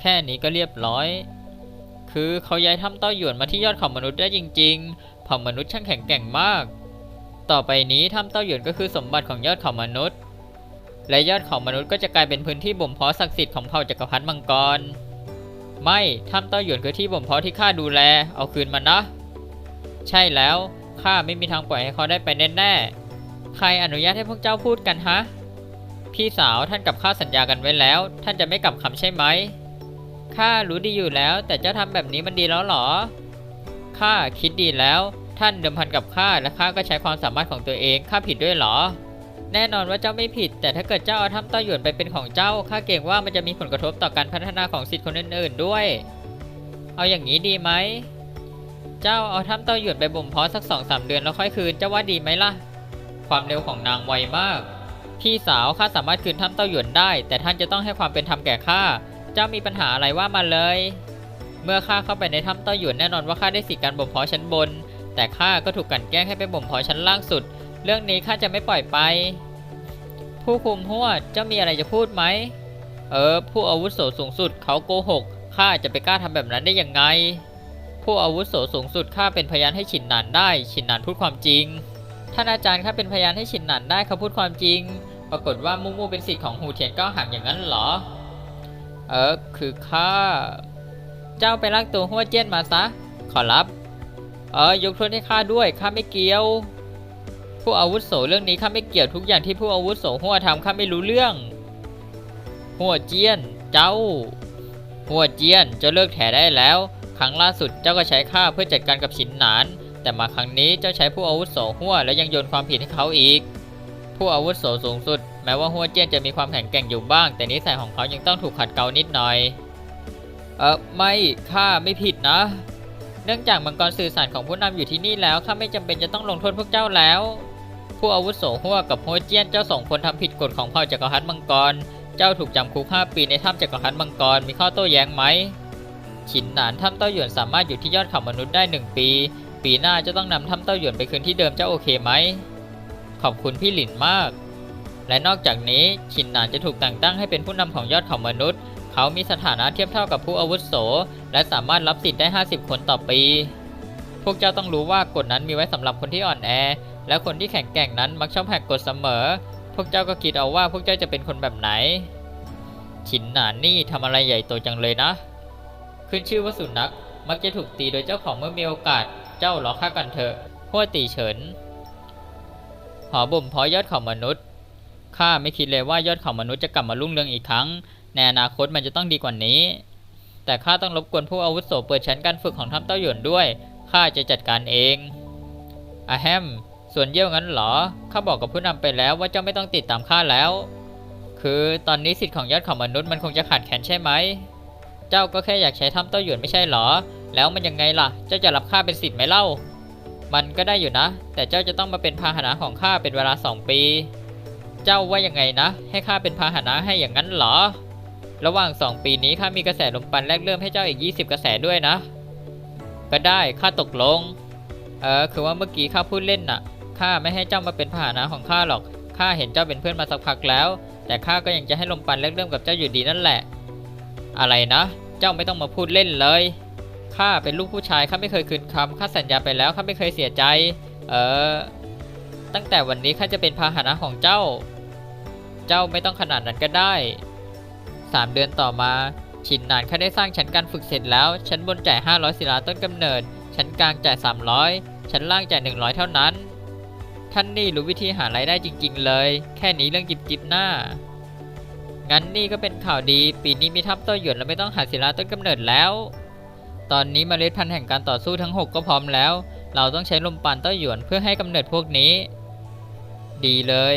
แค่นี้ก็เรียบร้อย คือเขาย้ายถ้ำเต้าหยวนมาที่ยอดเขามนุษย์ได้จริงๆเผ่ามนุษย์ช่างแข็งแกร่งมาก ต่อไปนี้ถ้ำเต้าหยวนก็คือสมบัติของยอดเขามนุษย์ และยอดเขามนุษย์ก็จะกลายเป็นพื้นที่บ่มเพาะศักดิ์สิทธิ์ของเผ่าจักรพรรดิมังกร ไม่ถ้ำเต้าหยวนคือที่บ่มเพาะที่ข้าดูแล เอาคืนมานะ ใช่แล้วข้าไม่มีทางปล่อยให้เขาได้ไปแน่ๆ ใครอนุญาตให้พวกเจ้าพูดกันฮะ พี่สาวท่านกับข้าสัญญากันไว้แล้ว ท่านจะไม่กลับคำใช่ไหม ข้ารู้ดีอยู่แล้ว แต่เจ้าทำแบบนี้มันดีแล้วหรอ ข้าคิดดีแล้ว ท่านเดิมพันกับข้าและข้าก็ใช้ความสามารถของตัวเอง ข้าผิดด้วยหรอ แน่นอนว่าเจ้าไม่ผิด แต่ถ้าเกิดเจ้าเอาถ้ำเต้าหยวนไปเป็นของเจ้า ข้าเกรงว่ามันจะมีผลกระทบต่อการพัฒนาของสิทธิ์คนอื่นๆด้วย เอาอย่างนี้ดีไหม เจ้าเอาถ้ำเต้าหยวนไปบ่มเพาะสักสองสามเดือนแล้วค่อยคืน เจ้าว่าดีไหมล่ะ ความเร็วของนางไวมาก พี่สาวข้าสามารถคืนถ้ำเต้าหยวนได้ แต่ท่านจะต้องให้ความเป็นธรรมแก่ข้า เจ้ามีปัญหาอะไรว่ามาเลย เมื่อข้าเข้าไปในถ้ำเต้าหยวนแน่นอนว่าข้าได้สิทธิการบ่มเพาะชั้นบน แต่ข้าก็ถูกกลันแกล้งให้ไปบ่มเพาะชั้นล่างสุด เรื่องนี้ข้าจะไม่ปล่อยไป ผู้คุมหัวดเจ้ามีอะไรจะพูดไหม เออ ผู้อาวุโสสูงสุดเขาโกหกข้าจะไปกล้าทำแบบนั้นได้ยังไง ผู้อาวุโสสูงสุดข้าเป็นพยานให้ฉินหนานได้ ฉินหนานพูดความจริง ท่านอาจารย์ข้าเป็นพยานให้ฉินหนานได้เขาพูดความจริง ปรากฏว่ามู่มู่เป็นสิทธิ์ของหูเทียนก้าวหักอย่างนั้นเหรอ เออคือข้าเจ้าไปลากตัวหัวเจี้ยนมาซะ ขอรับ เออยกโทษให้ข้าด้วยข้าไม่เกี่ยว ผู้อาวุโสเรื่องนี้ข้าไม่เกี่ยวทุกอย่างที่ผู้อาวุโสหัวทำข้าไม่รู้เรื่อง หัวเจี้ยน เจ้า หัวเจี้ยนจ้าเลิกแถได้แล้ว ครั้งล่าสุดเจ้าก็ใช้ข้าเพื่อจัดการกับฉินหนาน แต่มาครั้งนี้เจ้าใช้ผู้อาวุโสหัวและยังโยนความผิดให้เขาอีก ผู้อาวุโสสูงสุด แม้ว่าหัวเจี้ยนจะมีความแข็งแกร่งอยู่บ้าง แต่นิสัยของเขายังต้องถูกขัดเกลานิดหน่อย เออไม่ข้าไม่ผิดนะ เนื่องจากมังกรสื่อสารของผู้นำอยู่ที่นี่แล้วข้าไม่จำเป็นจะต้องลงโทษพวกเจ้าแล้ว ผู้อาวุโสหัวกับหัวเจี้ยนเจ้าสองคนทำผิดกฎของเผ่าจักรพรรดิมังกร เจ้าถูกจำคุก5ปีในถ้ำจักรพรรดิมังกรมีข้อโต้แย้งไหมฉินหนานถ้ำเต้าหยวนสามารถอยู่ที่ยอดเขามนุษย์ได้1ปี ปีหน้าจะต้องนำถ้ำเต้าหยวนไปคืนที่เดิมเจ้าโอเคไหม ขอบคุณพี่หลินมาก และนอกจากนี้ฉินหนานจะถูกแต่งตั้งให้เป็นผู้นำของยอดเขามนุษย์ เขามีสถานะเทียบเท่ากับผู้อาวุโส และสามารถรับสิทธิ์ได้ 50 คนต่อปี พวกเจ้าต้องรู้ว่ากฎนั้นมีไว้สำหรับคนที่อ่อนแอ และคนที่แข็งแกร่งนั้นมักชอบแหกกฎเสมอ พวกเจ้าก็คิดเอาว่าพวกเจ้าจะเป็นคนแบบไหนฉินหนานนี่ทำอะไรใหญ่โตจังเลยนะ ขึ้นชื่อว่าสุนัขมักจะถูกตีโดยเจ้าของเมื่อมีโอกาส เจ้าหลอกฆ่ากันเถอะหัวตีเฉิน หอบ่มเพาะยอดเขามนุษย์ข้าไม่คิดเลยว่ายอดเขามนุษย์จะกลับมารุ่งเรืองอีกครั้ง ในอนาคตมันจะต้องดีกว่านี้ แต่ข้าต้องรบกวนผู้อาวุโสเปิดชั้นการฝึกของถ้ำเต้าหยวนด้วยข้าจะจัดการเองอะแฮม ส่วนเยี่ยวงั้นเหรอข้าบอกกับผู้นำไปแล้วว่าเจ้าไม่ต้องติดตามข้าแล้ว คือตอนนี้สิทธิ์ของยอดเขามนุษย์มันคงจะขาดแคลนใช่ไหมเจ้าก็แค่อยากใช้ถ้ำเต้าหยวนไม่ใช่เหรอ แล้วมันยังไงล่ะ เจ้าจะรับข้าเป็นสิทธิ์ไหมเล่า มันก็ได้อยู่นะ แต่เจ้าจะต้องมาเป็นพาหนะของข้าเป็นเวลาสองปี เจ้าว่ายังไงนะ ให้ข้าเป็นพาหนะให้อย่างนั้นเหรอ ระหว่างสองปีนี้ข้ามีกระแสลมปันแรกเริ่มให้เจ้าอีก 20 กระแสด้วยนะ ก็ได้ข้าตกลง เออคือว่าเมื่อกี้ข้าพูดเล่นน่ะข้าไม่ให้เจ้ามาเป็นพาหนะของข้าหรอกข้าเห็นเจ้าเป็นเพื่อนมาสักพักแล้ว แต่ข้าก็ยังจะให้ลมปันแรกเริ่มกับเจ้าอยู่ดีนั่นแหละ อะไรนะ เจ้าไม่ต้องมาพูดเล่นเลย ข้าเป็นลูกผู้ชายข้าไม่เคยคืนคำข้าสัญญาไปแล้วข้าไม่เคยเสียใจ เออ ตั้งแต่วันนี้ข้าจะเป็นพาหนะของเจ้า เจ้าไม่ต้องขนาดนั้นก็ได้สามเดือนต่อมา ชินนานข้าได้สร้างชั้นการฝึกเสร็จแล้ว ชั้นบนจ่าย 500ศิลาต้นกำเนิด ชั้นกลางจ่าย 300 ชั้นล่างจ่าย 100 เท่านั้น ท่านนี่รู้วิธีหารายได้จริง ๆ เลย แค่นี้เรื่องจิบจิบหน้า งั้นนี่ก็เป็นข่าวดี ปีนี้มีทัพโต้หยวนแล้วไม่ต้องหาศิลาต้นกำเนิดแล้ว ตอนนี้มเมล็ดพันธุ์แห่งการต่อสู้ทั้ง 6 ก็พร้อมแล้ว เราต้องใช้ลมปานเต้าหยวนเพื่อให้กำเนิดพวกนี้ ดีเลย